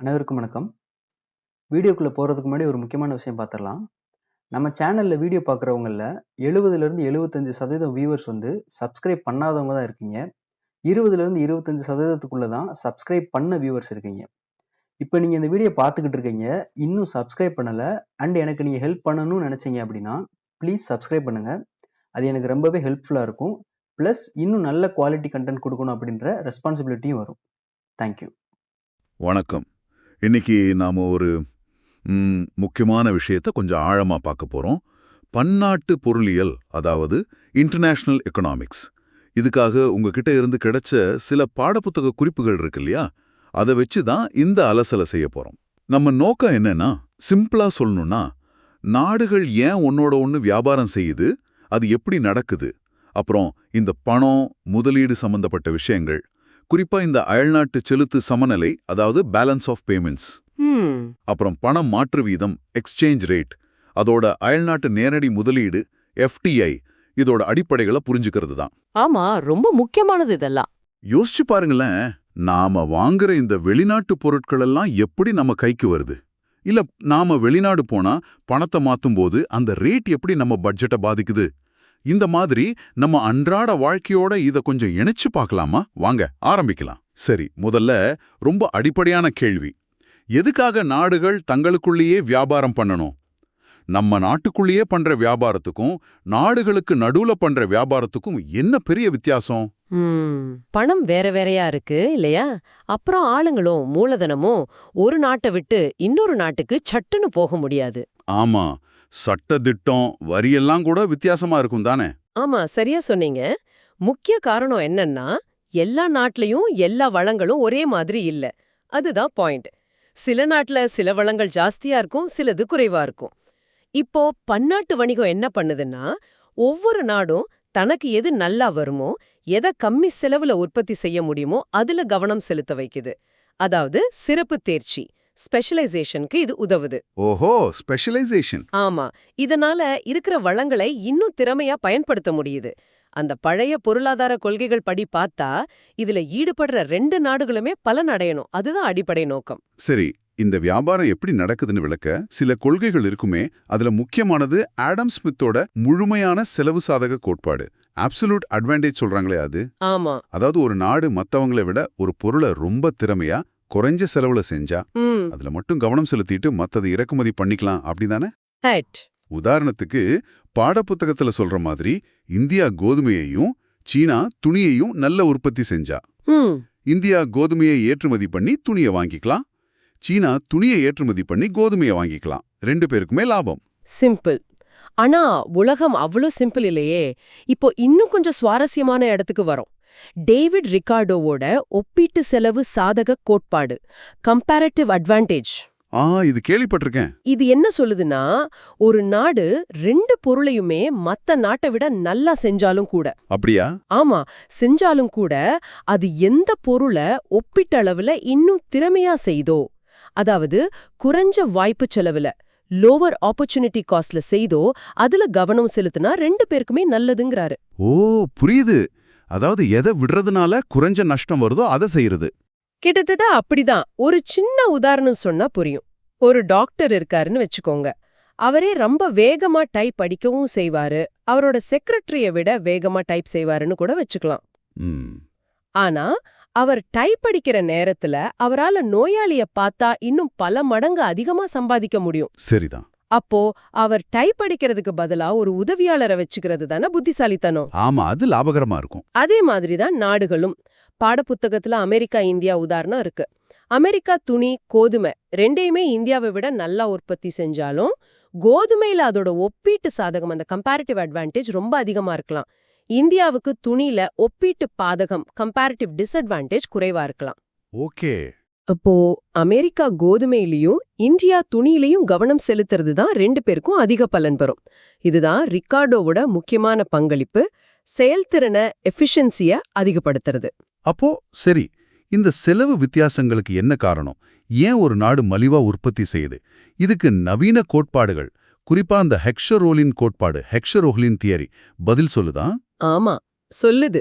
அனைவருக்கும் வணக்கம். வீடியோக்குள்ளே போகிறதுக்கு முன்னாடி ஒரு முக்கியமான விஷயம் பார்த்துடலாம் நம்ம சேனலில் வீடியோ பார்க்குறவங்களில் எழுபதுலேருந்து எழுபத்தஞ்சு சதவீதம் வியூவர்ஸ் வந்து சப்ஸ்கிரைப் பண்ணாதவங்க தான் இருக்கீங்க. இருபதுலேருந்து இருபத்தஞ்சு சதவீதத்துக்குள்ளே தான் சப்ஸ்கிரைப் பண்ண வியூவர்ஸ் இருக்கீங்க. இப்போ நீங்கள் இந்த வீடியோ பார்த்துக்கிட்டு இருக்கீங்க இன்னும் சப்ஸ்கிரைப் பண்ணலை அண்ட் எனக்கு நீங்கள் ஹெல்ப் பண்ணணும்னு நினச்சிங்க அப்படின்னா ப்ளீஸ் சப்ஸ்கிரைப் பண்ணுங்கள் அது எனக்கு ரொம்பவே ஹெல்ப்ஃபுல்லாக இருக்கும். ப்ளஸ் இன்னும் நல்ல குவாலிட்டி கண்டென்ட் கொடுக்கணும் அப்படின்ற ரெஸ்பான்சிபிலிட்டியும் வரும். தேங்க்யூ வணக்கம். இன்னைக்கு நாம ஒரு முக்கியமான விஷயத்தை கொஞ்சம் ஆழமா பார்க்க போறோம். பன்னாட்டு பொருளியல் அதாவது இன்டர்நேஷ்னல் எக்கனாமிக்ஸ் இதுக்காக உங்ககிட்ட இருந்து கிடைச்ச சில பாடப்புத்தக குறிப்புகள் இருக்கு இல்லையா? அதை வச்சு தான் இந்த அலசலை செய்ய போகிறோம் நம்ம நோக்கம் என்னன்னா சிம்பிளா சொல்லணும்னா நாடுகள் ஏன் ஒன்னோட ஒன்று வியாபாரம் செய்யுது அது எப்படி நடக்குது? அப்புறம் இந்த பணம் முதலீடு சம்பந்தப்பட்ட விஷயங்கள் குறிப்பா இந்த அயல்நாட்டு செலுத்து சமநிலை அதாவது பேலன்ஸ் ஆஃப் பேமெண்ட்ஸ் அப்புறம் பணம் மாற்று வீதம் எக்ஸ்சேஞ்ச் ரேட் அதோட அயல்நாட்டு நேரடி முதலீடு எஃப்டிஐ இதோட அடிப்படைகளை புரிஞ்சுக்கிறது தான். ஆமா ரொம்ப முக்கியமானது இதெல்லாம். யோசிச்சு பாருங்களேன் நாம வாங்குற இந்த வெளிநாட்டு பொருட்கள் எல்லாம் எப்படி நம்ம கைக்கு வருது? இல்ல நாம வெளிநாடு போனா பணத்தை மாத்தும்போது அந்த ரேட் எப்படி நம்ம பட்ஜெட்டை பாதிக்குது? இந்த மாதிரி நம்ம அன்றாட வாழ்க்கையோட இத கொஞ்சம் இணைச்சு பார்க்கலாமா? வாங்க ஆரம்பிக்கலாம். சரி முதல்ல ரொம்ப அடிப்படையான கேள்வி. எதுக்காக நாடுகள் தங்களுக்குள்ளேயே வியாபாரம் பண்ணணும்? நம்ம நாட்டுக்குள்ளேயே பண்ற வியாபாரத்துக்கும் நாடுகளுக்கு நடுவுல பண்ற வியாபாரத்துக்கும் என்ன பெரிய வித்தியாசம்? பணம் வேற வேறையா இருக்கு இல்லையா? அப்புறம் ஆளுங்களும் மூலதனமும் ஒரு நாட்டை விட்டு இன்னொரு நாட்டுக்கு சட்டுன்னு போக முடியாது. ஆமா சட்ட திட்டம் வரியெல்லாம் கூட வித்தியாசமா இருக்கும் தானே? ஆமா சரியா சொன்னீங்க. முக்கிய காரணம் என்னன்னா எல்லா நாட்டிலையும் எல்லா வளங்களும் ஒரே மாதிரி இல்ல. அதுதான் பாயிண்ட் சில நாட்டுல சில வளங்கள் ஜாஸ்தியா இருக்கும் சிலது குறைவா இருக்கும். இப்போ பன்னாட்டு வணிகம் என்ன பண்ணுதுன்னா ஒவ்வொரு நாடும் தனக்கு எது நல்லா வருமோ எதை கம்மி செலவுல உற்பத்தி செய்ய முடியுமோ அதுல கவனம் செலுத்த வைக்குது. அதாவது சிறப்பு தேர்ச்சி. ஸ்பெஷலைசேஷனுக்கு இது உதவுது. ஓஹோ ஸ்பெஷலைசேஷன். ஆமா இதனால இருக்கிற வளங்களை இன்னும் திறமையா பயன்படுத்த முடியுது. அந்த பழைய பொருளாதார கொள்கைகள் படி பார்த்தா இதுல ஈடுபடுற ரெண்டு நாடுகளுமே பலன் அடையணும். அதுதான் அடிப்படை நோக்கம். சரி இந்த வியாபாரம் எப்படி நடக்குதுன்னு விளக்க சில கொள்கைகள் இருக்குமே அதுல முக்கியமானது ஆடம் ஸ்மித்தோட முழுமையான செலவு சாதக கோட்பாடு. அப்சல்யூட் அட்வான்டேஜ் சொல்றாங்களே அது. ஆமா. அதாவது ஒரு நாடு மத்தவங்களை விட ஒரு பொருளை ரொம்ப திறமையா குறைஞ்ச செலவுல செஞ்சா அதுல மட்டும் கவனம் செலுத்திட்டு மத்ததை இறக்குமதி பண்ணிக்கலாம் அப்படிதானே? உதாரணத்துக்கு பாடப்புத்தகத்துல சொல்ற மாதிரி இந்தியா கோதுமையையும் சீனா துணியையும் நல்ல உற்பத்தி செஞ்சா. இந்தியா கோதுமையை ஏற்றுமதி பண்ணி துணியை வாங்கிக்கலாம். சீனா துணியை ஏற்றுமதி பண்ணி கோதுமையை வாங்கிக்கலாம். ரெண்டு பேருக்குமே லாபம். சிம்பிள் ஆனா உலகம் அவ்வளோ சிம்பிள் இல்லையே. இப்போ இன்னும் கொஞ்சம் சுவாரஸ்யமான இடத்துக்கு வரோம். டேவிட் ரிகார்டோவோட ஒப்பீட்டு செலவு சாதக கோட்பாடு கம்பேரட்டிவ் அட்வான்டேஜ் ஆ இது கேள்விப்பட்டிருக்கேன். இது என்ன சொல்லுதுன்னா ஒரு நாடு ரெண்டு பொருளையுமே மத்த நாட்டை விட நல்லா செஞ்சாலும் கூட. அப்படியா? ஆமா செஞ்சாலும் கூட அது எந்த பொருளை ஒப்பீட்டளவுல இன்னும் திறமையா செய்தோ அதாவது குறைஞ்ச வாய்ப்பு செலவுல லோவர் ஆப்பர்ச்சுனிட்டி காஸ்ட்ல செய்தோ அதுல கவனம் செலுத்தினா ரெண்டு பேருக்குமே நல்லதுங்கிறாரு. ஓ புரியுது. அதாவது எதை விடுறதுனால குறைஞ்ச நஷ்டம் வருதோ அதை செய்யறது. கிட்டத்தட்ட அப்படிதான். ஒரு சின்ன உதாரணம் சொன்னா புரியும். ஒரு டாக்டர் இருக்காருன்னு வச்சுக்கோங்க. அவரே ரொம்ப வேகமா டைப் அடிக்கவும் செய்வாரு. அவரோட செக்ரட்டரிய விட வேகமா டைப் செய்வாருன்னு கூட வச்சுக்கலாம். ஆனா அவர் டைப் அடிக்கிற நேரத்துல அவரால நோயாளிய பார்த்தா இன்னும் பல மடங்கு அதிகமா சம்பாதிக்க முடியும். சரிதான். அப்போ அவர் டைப் அடிக்கிறதுக்கு பதிலா ஒரு உதவியாளரை வச்சுக்கிறது தானே புத்திசாலித்தனம். ஆமா அது லாபகரமா இருக்கும். அதே மாதிரி தான் நாடுகளும். பாடப்புத்தகத்துல அமெரிக்கா இந்தியா உதாரணம் இருக்கு. அமெரிக்கா துணி கோதுமை ரெண்டையுமே இந்தியாவை விட நல்லா உற்பத்தி செஞ்சாலும் கோதுமையில அதோட ஒப்பீட்டு சாதகம் அந்த கம்பேரிட்டிவ் அட்வான்டேஜ் ரொம்ப அதிகமா இருக்கலாம். இந்தியாவுக்கு துணியில ஒப்பீட்டு பாதகம் கம்பேரிட்டிவ் டிஸ்அட்வான்டேஜ் குறைவா இருக்கலாம். ஓகே. அப்போ அமெரிக்கா கோதுமையிலையும் இந்தியா துணியிலையும் கவனம் செலுத்துறது தான் ரெண்டு பேருக்கும் அதிக பலன் பெறும் இதுதான் ரிக்கார்டோவோட முக்கியமான பங்களிப்பு செயல்திறனை எஃபிஷியன்சிய அதிகப்படுத்துறது. அப்போ சரி இந்த செலவு வித்தியாசங்களுக்கு என்ன காரணம்? ஏன் ஒரு நாடு மலிவா உற்பத்தி செய்யுது? இதுக்கு நவீன கோட்பாடுகள் குறிப்பா அந்த ஹெக்ஷரோலின் கோட்பாடு ஹெக்ஷரோலின் தியரி பதில் சொல்லுதா? ஆமா சொல்லுது.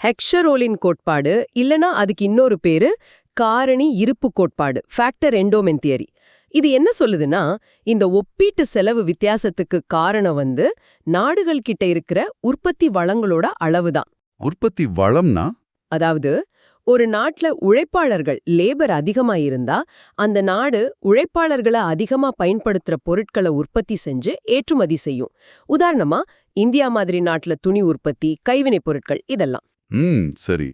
ஹெக்ஷரோலின் கோட்பாடு இல்லனா அதுக்கு இன்னொரு பேரு காரணி இருப்பு கோட்பாடு ஃபேக்டர் எண்டோமென் தியரி இது என்ன சொல்லுதுன்னா இந்த ஒப்பீட்டு செலவு வித்தியாசத்துக்கு காரணம் வந்து நாடுகள் கிட்ட இருக்கிற உற்பத்தி வளங்களோட அளவுதான். உற்பத்தி வளம்னா? அதாவது ஒரு நாட்டுல உழைப்பாளர்கள் லேபர் அதிகமா இருந்தா அந்த நாடு உழைப்பாளர்களை அதிகமா பயன்படுத்துற பொருட்களை உற்பத்தி செஞ்சு ஏற்றுமதி செய்யும். உதாரணமா இந்தியா மாதிரி நாட்டுல துணி உற்பத்தி கைவினைப் பொருட்கள் இதெல்லாம். சரி.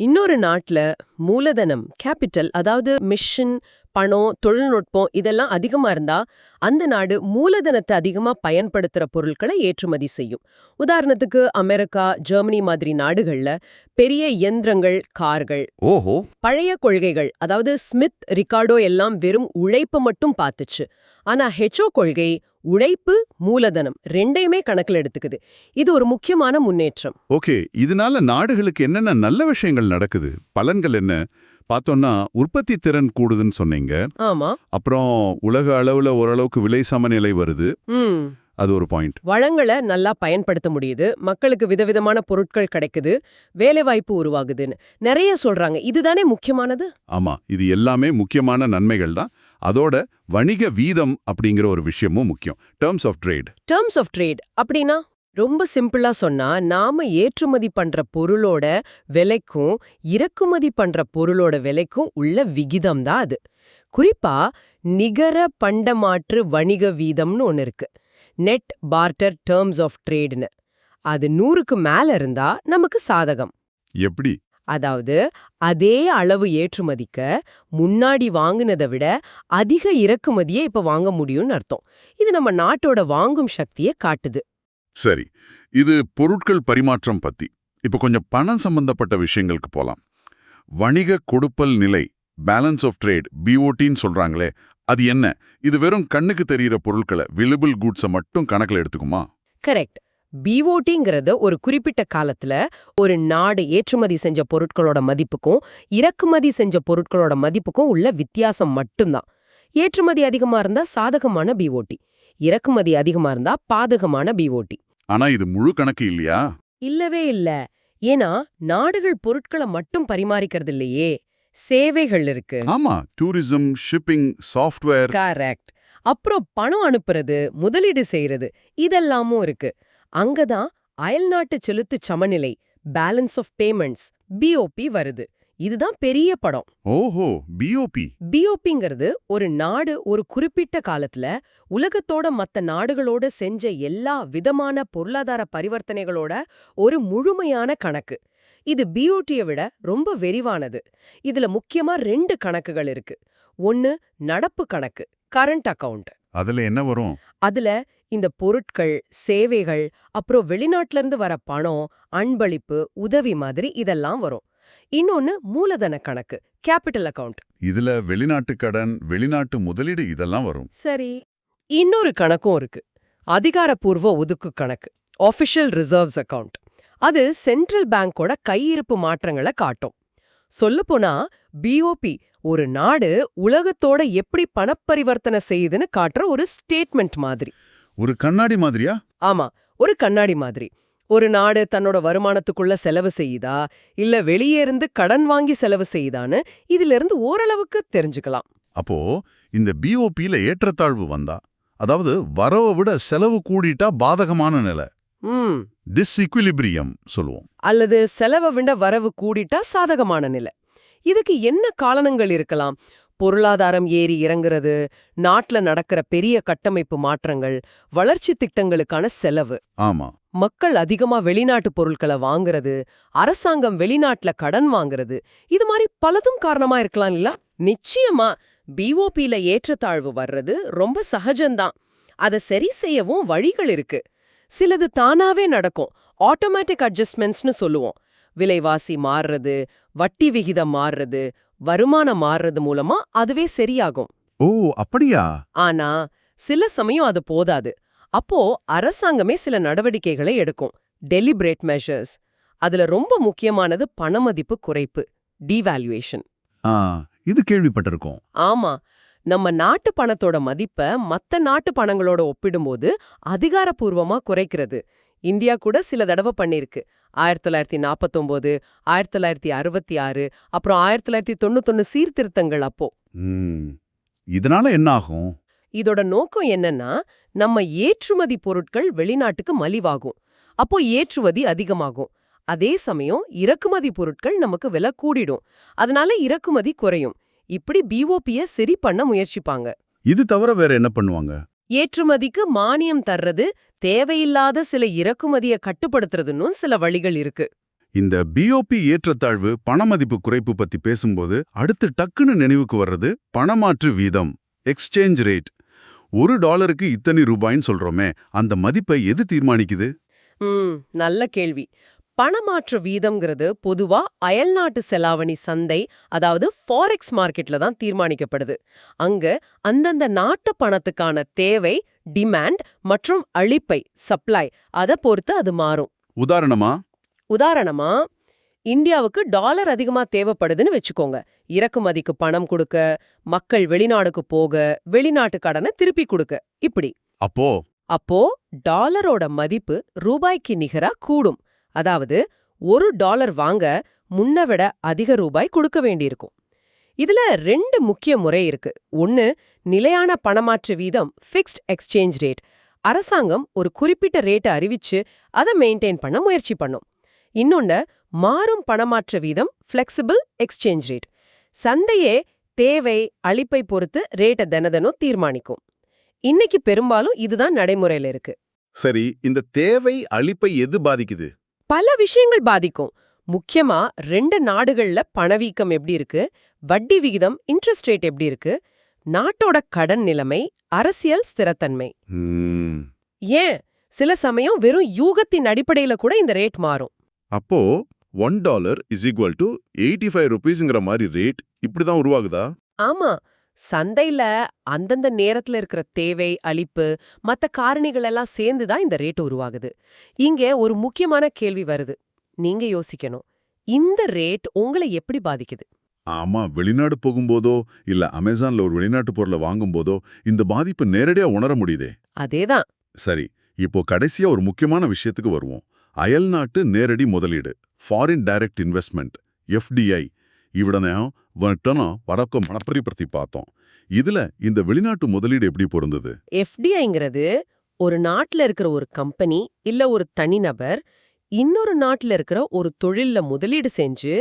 இன்னொரு நாட்டுல மூலதனம் கேபிட்டல் அதாவது மிஷன் பணம் தொழில்நுட்பம் இதெல்லாம் அதிகமா இருந்தா அந்த நாடு மூலதனத்தை அதிகமா பயன்படுத்துற பொருட்களை ஏற்றுமதி செய்யும். உதாரணத்துக்கு அமெரிக்கா ஜெர்மனி மாதிரி நாடுகள்ல பெரிய இயந்திரங்கள் கார்கள் ஓஹோ. பழைய கொள்கைகள் அதாவது ஸ்மித் ரிகார்டோ எல்லாம் வெறும் உழைப்பு மட்டும் பார்த்துச்சு. ஆனா ஹெச்ஓ கொள்கை உழைப்பு மூலதனம் ரெண்டையுமே கணக்குல எடுத்துக்குது. இது ஒரு முக்கியமான முன்னேற்றம். ஓகே இதனால நாடுகளுக்கு என்னென்ன நல்ல விஷயங்கள் நடக்குது? பலன்கள் என்ன? பார்த்தோம்னா உற்பத்தி திறன் கூடுதுன்னு சொன்னீங்க. ஆமா. அப்புறம் உலக அளவுல ஓரளவுக்கு விலை சமநிலை வருது. ம். அது ஒரு பாயிண்ட். வளங்களை நல்லா பயன்படுத்த முடியுது. மக்களுக்கு விதவிதமான பொருட்கள் கிடைக்குது. வேலைவாய்ப்பு உருவாகுதுன்னு. நிறைய சொல்றாங்க. இதுதானே முக்கியமானது? ஆமா. இது எல்லாமே முக்கியமான நன்மைகள் தான். அதோட வணிக வீதம் அப்படிங்கிற ஒரு விஷயமும் முக்கியம். Terms of trade terms of trade அப்படின்னா? ரொம்ப சிம்பிளா சொன்னா நாம ஏற்றுமதி பண்ற பொருளோட விலைக்கும் இறக்குமதி பண்ற பொருளோட விலைக்கும் உள்ள விகிதம் தான் அது. குறிப்பா நிகர பண்டமாற்று வணிக வீதம்னு ஒன்னு இருக்கு. நெட் பார்ட்டர் டேர்ம்ஸ் ஆஃப் ட்ரேட்னு அது நூறுக்கு மேல இருந்தா நமக்கு சாதகம். எப்படி? அதாவது அதே அளவு ஏற்றுமதிக்க முன்னாடி வாங்குனதை விட அதிக இறக்குமதியை இப்ப வாங்க முடியும்னு அர்த்தம். இது நம்ம நாட்டோட வாங்கும் சக்தியை காட்டுது. சரி இது பொருட்கள் பரிமாற்றம் பத்தி. இப்போ கொஞ்சம் பணம் சம்பந்தப்பட்ட விஷயங்களுக்கு போலாம். வணிக கொடுப்பல் நிலை பேலன்ஸ் ஆஃப் ட்ரேட் பிஓடின்னு சொல்றாங்களே அது என்ன? இது வெறும் கண்ணுக்கு தெரியிற பொருட்களை விலபிள் குட்ஸை மட்டும் கணக்கில் எடுத்துக்குமா? கரெக்ட் பிஓடிங்கிறது ஒரு குறிப்பிட்ட காலத்துல ஒரு நாடு ஏற்றுமதி செஞ்ச பொருட்களோட மதிப்புக்கும் இறக்குமதி செஞ்ச பொருட்களோட மதிப்புக்கும் உள்ள வித்தியாசம் மட்டும்தான். ஏற்றுமதி அதிகமா இருந்தா சாதகமான பிஓடி இறக்குமதி அதிகமா இருந்தா பாதகமான பிஓடி ஆனா இது முழு கணக்கு இல்லையா? இல்லவே இல்ல. ஏன்னா நாடுகள் பொருட்களை மட்டும் பரிமாறிக்கிறது இல்லையே சேவைகள் இருக்கு. ஆமா டூரிசம் ஷிப்பிங் சாஃப்ட்வேர் கரெக்ட் அப்புறம் பணம் அனுப்புறது முதலீடு செய்யறது இதெல்லாமும் இருக்கு. அங்கதான் அயல்நாட்டு செலுத்து சமநிலை பேலன்ஸ் ஆஃப் பேமெண்ட்ஸ் பிஓபி வருது. இதுதான் பெரிய படம். ஓஹோ பிஓபி பிஓபிங்கிறது ஒரு நாடு ஒரு குறிப்பிட்ட காலத்துல உலகத்தோட மத்த நாடுகளோட செஞ்ச எல்லா விதமான பொருளாதார பரிவர்த்தனைகளோட ஒரு முழுமையான கணக்கு. இது பிஓடியை விட ரொம்ப விரிவானது. இதுல முக்கியமா ரெண்டு கணக்குகள் இருக்கு. ஒன்னு நடப்பு கணக்கு கரண்ட் அக்கவுண்ட் அதுல என்ன வரும்? அதுல இந்த பொருட்கள் சேவைகள் அப்புறம் வெளிநாட்டுல இருந்து வர பணம் அன்பளிப்பு உதவி மாதிரி இதெல்லாம் வரும். இன்னொன்னு மூலதன கணக்கு கேபிட்டல் அக்கவுண்ட். இதுல வெளிநாட்டு கடன் வெளிநாட்டு முதலீடு இதெல்லாம் வரும். சரி இன்னொரு கணக்கும் இருக்கு. அதிகாரப்பூர்வ ஒதுக்கு கணக்கு ஆஃபிஷியல் ரிசர்வ்ஸ் அக்கவுண்ட் அது சென்ட்ரல் பேங்கோட கையிருப்பு மாற்றங்களை காட்டும். சொல்லப்போனா பிஓபி ஒரு நாடு உலகத்தோட எப்படி பணப்பரிவர்த்தனை செய்யுதுன்னு காட்டுற ஒரு ஸ்டேட்மெண்ட் மாதிரி. ஒரு கண்ணாடி மாதிரியா? ஆமா ஒரு கண்ணாடி மாதிரி. ஒரு நாடு தன்னோட வருமானத்துக்குள்ள செலவு செய்யுதா? இல்ல வெளியே இருந்து கடன் வாங்கி செலவு செய்யுதான்னு இதுல இருந்து ஓரளவுக்கு தெரிஞ்சுக்கலாம். அப்போ இந்த பிஓபியில ஏற்றத்தாழ்வு வந்தா அதாவது வரவை விட செலவு கூடிட்டா பாதகமான நிலை. டிஸ்இக்விலிபிரியம் சொல்லுவோம். அல்லது செலவை விட வரவு கூடிட்டா சாதகமான நிலை. இதுக்கு என்ன காரணங்கள் இருக்கலாம்? பொருளாதாரம் ஏறி இறங்குறது நாட்டுல நடக்கிற பெரிய கட்டமைப்பு மாற்றங்கள் வளர்ச்சி திட்டங்களுக்கான செலவு. ஆமா. மக்கள் அதிகமா வெளிநாட்டு பொருட்களை வாங்குறது அரசாங்கம் வெளிநாட்டுல கடன் வாங்குறது இது மாதிரி பலதும் காரணமா இருக்கலாம் இல்ல நிச்சயமா பிஓபில ஏற்றத்தாழ்வு வர்றது ரொம்ப சகஜம்தான். அதை சரி செய்யவும் வழிகள் இருக்கு. சிலது தானாவே நடக்கும். ஆட்டோமேட்டிக் அட்ஜஸ்ட்மெண்ட்ஸ்னு சொல்லுவோம். விலைவாசி மாறுறது வட்டி விகிதம் மாறுறது வருமானம் மாறுறது மூலமா அதுவே சரியாகும். ஓ அப்படியா? ஆனா சில சமயம் அது போதாது. அப்போ அரசாங்கமே சில நடவடிக்கைகளை எடுக்கும். டெலிபரேட் மெஷர்ஸ் அதுல ரொம்ப முக்கியமானது பணமதிப்பு குறைப்பு டிவாலுவேஷன் ஆ இது கேள்விப்பட்டிருக்கோம். ஆமா. நம்ம நாட்டு பணத்தோட மதிப்ப மத்த நாட்டு பணங்களோட ஒப்பிடும்போது அதிகாரப்பூர்வமா குறைக்கிறது. இந்தியா கூட சில தடவை பண்ணிருக்கு. ஆயிரத்தி தொள்ளாயிரத்தி நாற்பத்தொம்போது ஆயிரத்தி தொள்ளாயிரத்தி அறுபத்தி ஆறு அப்புறம் ஆயிரத்தி தொள்ளாயிரத்தி தொண்ணூத்தொன்னு சீர்திருத்தங்கள் அப்போ. இதனால என்ன ஆகும்? இதோட நோக்கம் என்னன்னா நம்ம ஏற்றுமதி பொருட்கள் வெளிநாட்டுக்கு மலிவாகும். அப்போ ஏற்றுமதி அதிகமாகும். அதே சமயம் இறக்குமதி பொருட்கள் நமக்கு விலை கூடிடும். அதனால இறக்குமதி குறையும். இப்படி பிஓபிய சரி பண்ண முயற்சிப்பாங்க. இது தவிர வேற என்ன பண்ணுவாங்க? ஏற்றுமதிக்கு மானியம் தர்றது தேவையில்லாத சில இறக்குமதியை கட்டுப்படுத்துறதுன்னு சில வழிகள் இருக்கு. இந்த பிஓபி ஏற்றத்தாழ்வு பணமதிப்பு குறைப்பு பத்தி பேசும்போது அடுத்து டக்குன்னு நினைவுக்கு வர்றது பணமாற்று வீதம் எக்ஸ்சேஞ்ச் ரேட் ஒரு டாலருக்கு இத்தனை ரூபாய்ன்னு சொல்றோமே அந்த மதிப்பை எது தீர்மானிக்குது? நல்ல கேள்வி. பணமாற்று வீதம்ங்கிறது பொதுவா அயல்நாட்டு செலாவணி சந்தை அதாவது ஃபாரெக்ஸ் மார்க்கெட்ல தான் தீர்மானிக்கப்படுது. அங்க அந்தந்த நாட்டு பணத்துக்கான தேவை டிமாண்ட் மற்றும் அளிப்பை சப்ளை அத பொறுத்து அது மாறும். உதாரணமா? உதாரணமா இந்தியாவுக்கு டாலர் அதிகமா தேவைப்படுதுன்னு வச்சுக்கோங்க. இறக்குமதிக்கு பணம் கொடுக்க மக்கள் வெளிநாடுக்கு போக வெளிநாட்டு கடனை திருப்பி கொடுக்க. இப்படி. அப்போ? அப்போ டாலரோட மதிப்பு ரூபாய்க்கு நிகரா கூடும். அதாவது ஒரு டாலர் வாங்க முன்ன விட அதிக ரூபாய் கொடுக்க வேண்டியிருக்கும். இதுல ரெண்டு முக்கிய முறை இருக்கு. ஒன்னு நிலையான பணமாற்று வீதம் ஃபிக்ஸ்ட் எக்ஸ்சேஞ்ச் ரேட் அரசாங்கம் ஒரு குறிப்பிட்ட ரேட்டை அறிவிச்சு அதை மெயின்டைன் பண்ண முயற்சி பண்ணும். இன்னொன்னு மாறும் பணமாற்று வீதம் ஃப்ளெக்சிபிள் எக்ஸ்சேஞ்ச் ரேட் சந்தையே தேவை அளிப்பை பொறுத்து ரேட்டை தினதனும் தீர்மானிக்கும். இன்னைக்கு பெரும்பாலும் இதுதான் நடைமுறையில இருக்கு. சரி இந்த தேவை அளிப்பை எது பாதிக்குது? பல விஷயங்கள் பாதிக்கும். முக்கியமா ரெண்டு நாடுகள்ல பணவீக்கம் எப்படி இருக்கு? வட்டி விகிதம் இன்ட்ரெஸ்ட் ரேட் எப்படி இருக்கு? நாட்டோட கடன் நிலைமை அரசியல் ஸ்திரத்தன்மை. ஏன்? சில சமயம் வெறும் யூகத்தின் அடிப்படையில கூட இந்த ரேட் மாறும். அப்போ one dollar is equal to eighty five ருபீஸ்ங்கிற மாதிரி ரேட் இப்படிதான் உருவாகுதா? ஆமா. சந்தையில அந்தந்த நேரத்துல இருக்கிற தேவை அளிப்பு மத்த காரணிகள் எல்லாம் சேர்ந்து தான் இந்த ரேட் உருவாகுது. இங்க ஒரு முக்கியமான கேள்வி வருது. நீங்க யோசிக்கணும். இந்த ரேட் உங்களை எப்படி பாதிக்குது? ஆமா வெளிநாடு போகும்போதோ இல்ல அமேசான்ல ஒரு வெளிநாட்டு பொருளை வாங்கும்போதோ இந்த பாதிப்பு நேரடியா உணர முடியுதே? அதேதான். சரி இப்போ கடைசியா ஒரு முக்கியமான விஷயத்துக்கு வருவோம். அயல்நாட்டு நேரடி முதலீடு ஃபாரின் டைரக்ட் இன்வெஸ்ட்மெண்ட் எஃப்டிஐ ఇవిడనే వట్టన వరకు మనపరి ప్రతి பார்த்தோம் இதுல இந்த வெளிநாட்டு முதலீடு எப்படி பொருந்தது? எஃப்டிஐங்கிறது ஒரு நாட்டில் இருக்கிற ஒரு கம்பெனி இல்ல ஒரு தனிநபர் இன்னொரு நாட்டில் இருக்கிற ஒரு தொழில்ல முதலீடு செஞ்சு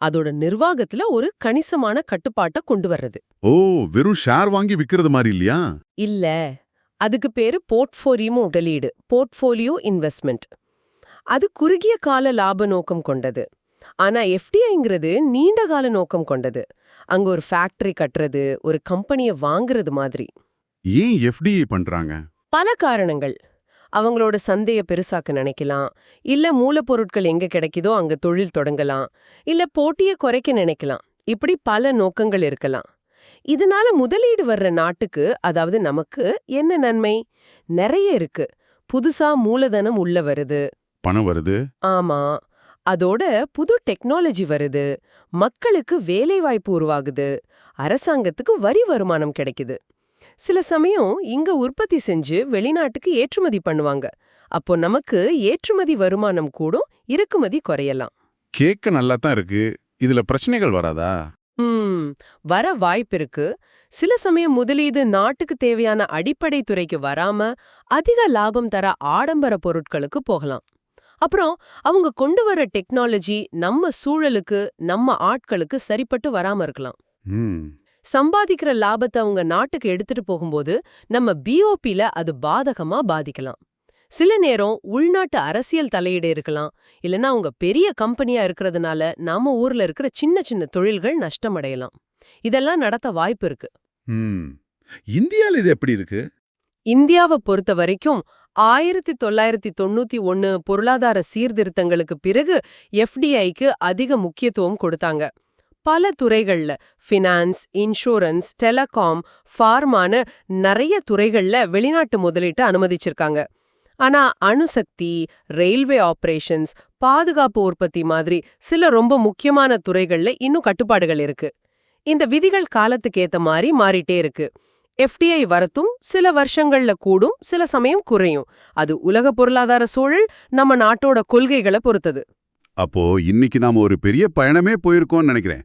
அதோட நிர்வாகத்துல ஒரு கணிசமான கட்டுப்பாட்டை கொண்டு வர்றது. ஓ வெறும் ஷேர் வாங்கி விக்கிறது மாதிரி இல்லையா? இல்ல அதுக்கு பேரு போர்ட்ஃபோலியோ முதலீடு போர்ட்ஃபோலியோ இன்வெஸ்ட்மெண்ட். அது குறுகிய கால லாப நோக்கம் கொண்டது. ஆனா எஃப்டிஐங்கிறது நீண்ட கால நோக்கம் கொண்டது. அங்க ஒரு ஃபேக்டரி கட்டுறது ஒரு கம்பெனியை வாங்குறது மாதிரி. ஏன் எஃப்டிஐ பண்றாங்க? பல காரணங்கள். அவங்களோட சந்தைய பெருசாக்க நினைக்கலாம். இல்ல மூலப்பொருட்கள் எங்க கிடைக்குதோ அங்க தொழில் தொடங்கலாம். இல்ல போட்டிய குறைக்க நினைக்கலாம். இப்படி பல நோக்கங்கள் இருக்கலாம். இதனால முதலீடு வர்ற நாட்டுக்கு அதாவது நமக்கு என்ன நன்மை? நிறைய இருக்கு. புதுசா மூலதனம் உள்ள வருது. பணம் வருது. ஆமா. அதோட புது டெக்னாலஜி வருது. மக்களுக்கு வேலைவாய்ப்பு உருவாகுது. அரசாங்கத்துக்கு வரி வருமானம் கிடைக்குது. சில சமயம் இங்க உற்பத்தி செஞ்சு வெளிநாட்டுக்கு ஏற்றுமதி பண்ணுவாங்க. அப்போ நமக்கு ஏற்றுமதி வருமானம் கூடும் இறக்குமதி குறையலாம். கேட்க நல்லா தான் இருக்கு. இதுல பிரச்சனைகள் வராதா? ம் வர வாய்ப்பிருக்கு சில சமயம் முதலீடு நாட்டுக்கு தேவையான அடிப்படை துறைக்கு வராம அதிக லாபம் தர ஆடம்பர பொருட்களுக்கு போகலாம். அப்புறம் அவங்க கொண்டு வர டெக்னாலஜி நம்ம சூழலுக்கு நம்ம ஆட்களுக்கு சரிப்பட்டு வராம இருக்கலாம். சம்பாதிக்கிற லாபத்தை அவங்க நாட்டுக்கு எடுத்துட்டு போகும்போது நம்ம பிஓபில அது பாதகமா பாதிக்கலாம். சில நேரம் உள்நாட்டு அரசியல் தலையீடு இருக்கலாம். இல்லனா அவங்க பெரிய கம்பெனியா இருக்கிறதுனால நம்ம ஊர்ல இருக்கிற சின்ன சின்ன தொழில்கள் நஷ்டமடையலாம். இதெல்லாம் நடத்த வாய்ப்பு இருக்கு. இந்தியால இது எப்படி இருக்கு? இந்தியாவை பொறுத்த வரைக்கும் ஆயிரத்தி தொள்ளாயிரத்தி தொண்ணூத்தி ஒன்னு பொருளாதார சீர்திருத்தங்களுக்கு பிறகு எஃப்டிஐக்கு அதிக முக்கியத்துவம் கொடுத்தாங்க. பல துறைகள்ல ஃபினான்ஸ் இன்சூரன்ஸ் டெலகாம் ஃபார்மான நிறைய துறைகள்ல வெளிநாட்டு முதலீட்டை அனுமதிச்சிருக்காங்க. ஆனா அணுசக்தி ரயில்வே ஆபரேஷன்ஸ் பாதுகாப்பு உற்பத்தி மாதிரி சில ரொம்ப முக்கியமான துறைகள்ல இன்னும் கட்டுப்பாடுகள் இருக்கு. இந்த விதிகள் காலத்துக்கு ஏத்த மாதிரி மாறிட்டே இருக்கு. எஃப்டிஐ வரத்தும் சில வருஷங்கள்ல கூடும் சில சமயம் குறையும். அது உலக பொருளாதார சூழல் நம்ம நாட்டோட கொள்கைகளை பொறுத்தது. அப்போ இன்னைக்கு நாம ஒரு பெரிய பயணமே போயிருக்கோம்னு நினைக்கிறேன்.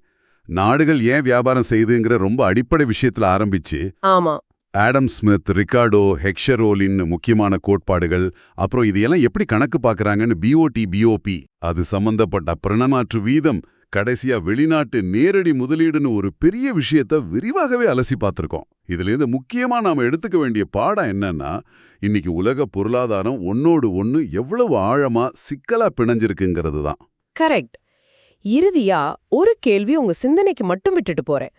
நாடுகள் ஏன் வியாபாரம் செய்யுதுங்கிற ரொம்ப அடிப்படை விஷயத்துல ஆரம்பிச்சு ஆமா. ஆடம் ஸ்மித் ரிகார்டோ ஹெக்ஷரோலின்னு முக்கியமான கோட்பாடுகள் அப்புறம் இதையெல்லாம் எப்படி கணக்கு பார்க்கறாங்கன்னு பிஓடி பிஓபி அது சம்பந்தப்பட்ட பிரணமாற்று வீதம் கடைசியா வெளிநாட்டு நேரடி முதலீடுன்னு ஒரு பெரிய விஷயத்த விரிவாகவே அலசி பார்த்திருக்கோம். இதுலேருந்து முக்கியமா நாம எடுத்துக்க வேண்டிய பாடம் என்னன்னா இன்னைக்கு உலக பொருளாதாரம் ஒன்னோடு ஒன்னு எவ்வளவு ஆழமா சிக்கலா பிணைஞ்சிருக்குங்கிறது தான். கரெக்ட். இறுதியா ஒரு கேள்வி உங்க சிந்தனைக்கு மட்டும் விட்டுட்டு போறேன்.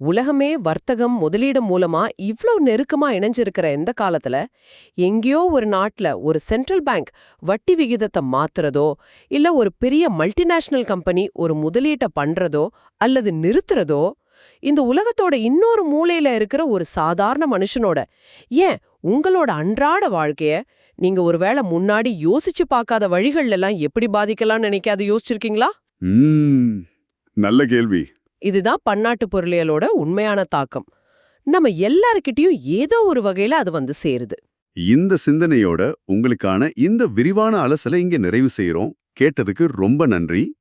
உலகமே வர்த்தகம் முதலீடு மூலமா இவ்ளோ நெருக்கமா இணைஞ்சிருக்கிற இந்த காலத்துல எங்கேயோ ஒரு நாட்டுல ஒரு சென்ட்ரல் பேங்க் வட்டி விகிதத்தை மாத்துறதோ இல்ல ஒரு பெரிய மல்டிநேஷனல் கம்பெனி ஒரு முதலீட்டை பண்றதோ அல்லது நிறுத்துறதோ இந்த உலகத்தோட இன்னொரு மூலையில இருக்கிற ஒரு சாதாரண மனுஷனோட. ஏன்? உங்களோட அன்றாட வாழ்க்கைய நீங்க ஒருவேளை முன்னாடி யோசிச்சு பார்க்காத வழிகள் எல்லாம் எப்படி பாதிக்கலாம்னு நினைக்காது யோசிச்சிருக்கீங்களா? நல்ல கேள்வி. இதுதான் பன்னாட்டு பொருளியலோட உண்மையான தாக்கம். நம்ம எல்லார்கிட்டயும் ஏதோ ஒரு வகையில அது வந்து சேருது. இந்த சிந்தனையோட உங்களுக்கான இந்த விரிவான அலசலை இங்க நிறைவு செய்றோம். கேட்டதுக்கு ரொம்ப நன்றி.